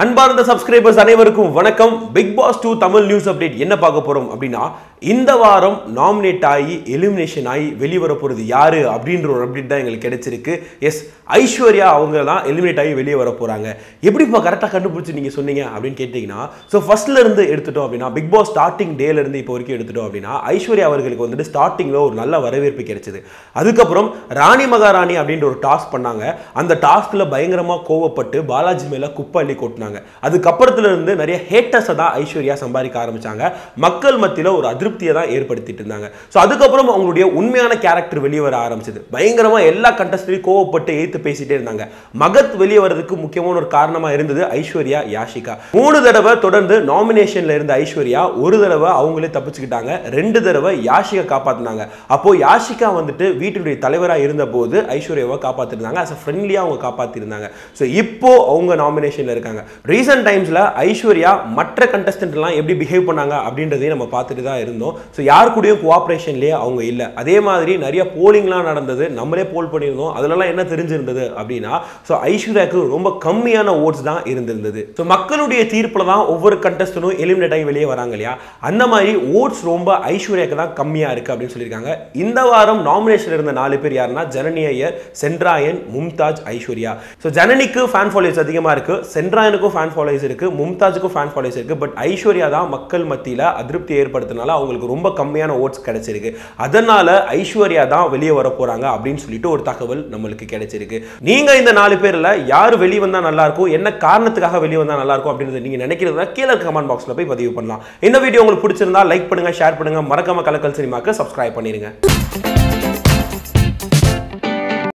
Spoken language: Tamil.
அன்பார்ந்த சப்ஸ்கிரைபர்ஸ் அனைவருக்கும் வணக்கம். Bigg Boss two Tamil news update என்ன பார்க்க போறோம் அப்படின்னா இந்த வாரம் நாமினேட் ஆகி எலிமினேஷன் ஆகி வெளிவர போகிறது யாரு? அப்படின்ற ஒரு அப்டேட் தான் எங்களுக்கு கிடைச்சிருக்கு. எஸ் ஐஸ்வர்யா அவங்க தான் எலிமினேட் ஆகி வெளியே வர போறாங்க. எப்படிப்பா கரெக்டாக கண்டுபிடிச்சி நீங்கள் சொன்னீங்க அப்படின்னு கேட்டிங்கன்னா ஸோ ஃபர்ஸ்ட்ல இருந்து எடுத்துட்டோம் அப்படின்னா பிக் பாஸ் ஸ்டார்டிங் டேலேருந்து இப்போ வரைக்கும் எடுத்துட்டோம் அப்படின்னா ஐஸ்வர்யா அவர்களுக்கு வந்துட்டு ஸ்டார்டிங்கில் ஒரு நல்ல வரவேற்பு கிடைச்சது. அதுக்கப்புறம் ராணி மகாராணி அப்படின்ற ஒரு டாஸ்க் பண்ணாங்க. அந்த டாஸ்கில் பயங்கரமாக கோவப்பட்டு பாலாஜி மேலே குப்பை அள்ளி கொட்டினாங்க. அதுக்கப்புறத்துலேருந்து நிறைய ஹேட்டர்ஸை தான் ஐஸ்வர்யா சம்பாதிக்க ஆரம்பித்தாங்க மக்கள் மத்தியில் ஒரு அதிருப்தியை தான் ஏற்படுத்திட்டு இருந்தாங்க. ஸோ அதுக்கப்புறம் அவங்களுடைய உண்மையான கேரக்டர் வெளியே வர ஆரம்பிச்சது. பயங்கரமா எல்லா கண்டஸ்ட்லையும் கோவப்பட்டு ஏத்து பேசிட்டே இருந்தாங்க. மகத் வெளியே வர்றதுக்கு முக்கியமான ஒரு காரணமா இருந்தது ஐஸ்வர்யா யாஷிகா. மூணு தடவை தொடர்ந்து நாமினேஷன்ல இருந்த ஐஸ்வர்யா ஒரு தடவை அவங்களே தப்பிச்சுக்கிட்டாங்க. ரெண்டு தடவை யாஷிகா காப்பாற்றினாங்க அப்போ யாஷிகா வந்துட்டு வீட்டினுடைய தலைவரா இருந்த போது ஐஸ்வர்யாவை காப்பாத்திருந்தாங்க. அஸ் ஃப்ரெண்ட்லியா அவங்க காப்பாற்றிருந்தாங்க ஸோ இப்போ அவங்க நாமினேஷன்ல இருக்காங்க. ரீசெண்ட் டைம்ஸில் ஐஸ்வர்யா மற்ற கண்டஸ்டன்ட்லாம் எல்லாம் எப்படி பிஹேவ் பண்ணாங்க அப்படின்றதையும் நம்ம பார்த்துட்டு தான் இருந்தோம். ஸோ யார் கூடயும் கோஆப்ரேஷன்லேயே அவங்க இல்லை. அதே மாதிரி நிறைய போலிங்லாம் நடந்தது. நம்மளே போல் பண்ணியிருந்தோம். அதிலலாம் என்ன தெரிஞ்சிருந்தது அப்படின்னா ஸோ ஐஸ்வர்யாவுக்கு ரொம்ப கம்மியான ஓட்ஸ் தான் இருந்திருந்தது. ஸோ மக்களுடைய தீர்ப்பில் தான் ஒவ்வொரு கண்டஸ்டனும் எலிமினேட் ஆகி வெளியே வராங்க இல்லையா? அந்த மாதிரி ஓட்ஸ் ரொம்ப ஐஸ்வர்யாவுக்கு தான் கம்மியாக இருக்குது அப்படின்னு சொல்லியிருக்காங்க. இந்த வாரம் நாமினேஷன் இருந்த நாலு பேர் யாருன்னா ஜனனி ஐயர் சென்ட்ராயன் மும்தாஜ் ஐஸ்வர்யா. ஸோ ஜனனிக்கு ஃபேன் ஃபாலோயர்ஸ் அதிகமாக இருக்கு. சென்ட்ராயனுக்கும் ஃபேன் ஃபாலோயர்ஸ் இருக்கு. மும்தாஜுக்கும் ஃபேன் ஃபாலோயர்ஸ் இருக்கு. பட் ஐஸ்வர்யா தான் மக்கள் மத்தியில் அதிருப்தி ஏற்படுத்தினால அவங்களுக்கு ரொம்ப கம்மியான ஓட்ஸ் கிடைச்சிருக்கு. அதனால ஐஸ்வர்யா தான் வெளியே வர போறாங்க அப்படின்னு சொல்லிட்டு ஒரு தகவல் நம்மளுக்கு கிடைச்சிருக்கு. நீங்க இந்த நாலு பேர்ல யார் வெளியே வந்தா நல்லா இருக்கும்? என்ன காரணத்துக்காக வெளியே வந்தா நல்லா இருக்கும் அப்படின்றத நீங்க நினைக்கிறதா கீழே கமெண்ட் பாக்ஸ்ல போய் பதிவு பண்ணலாம். இந்த வீடியோ உங்களுக்கு பிடிச்சிருந்தா லைக் பண்ணுங்க ஷேர் பண்ணுங்க. மறக்காம கலக்கல் சினிமாக்கு சப்ஸ்கிரைப் பண்ணிருங்க.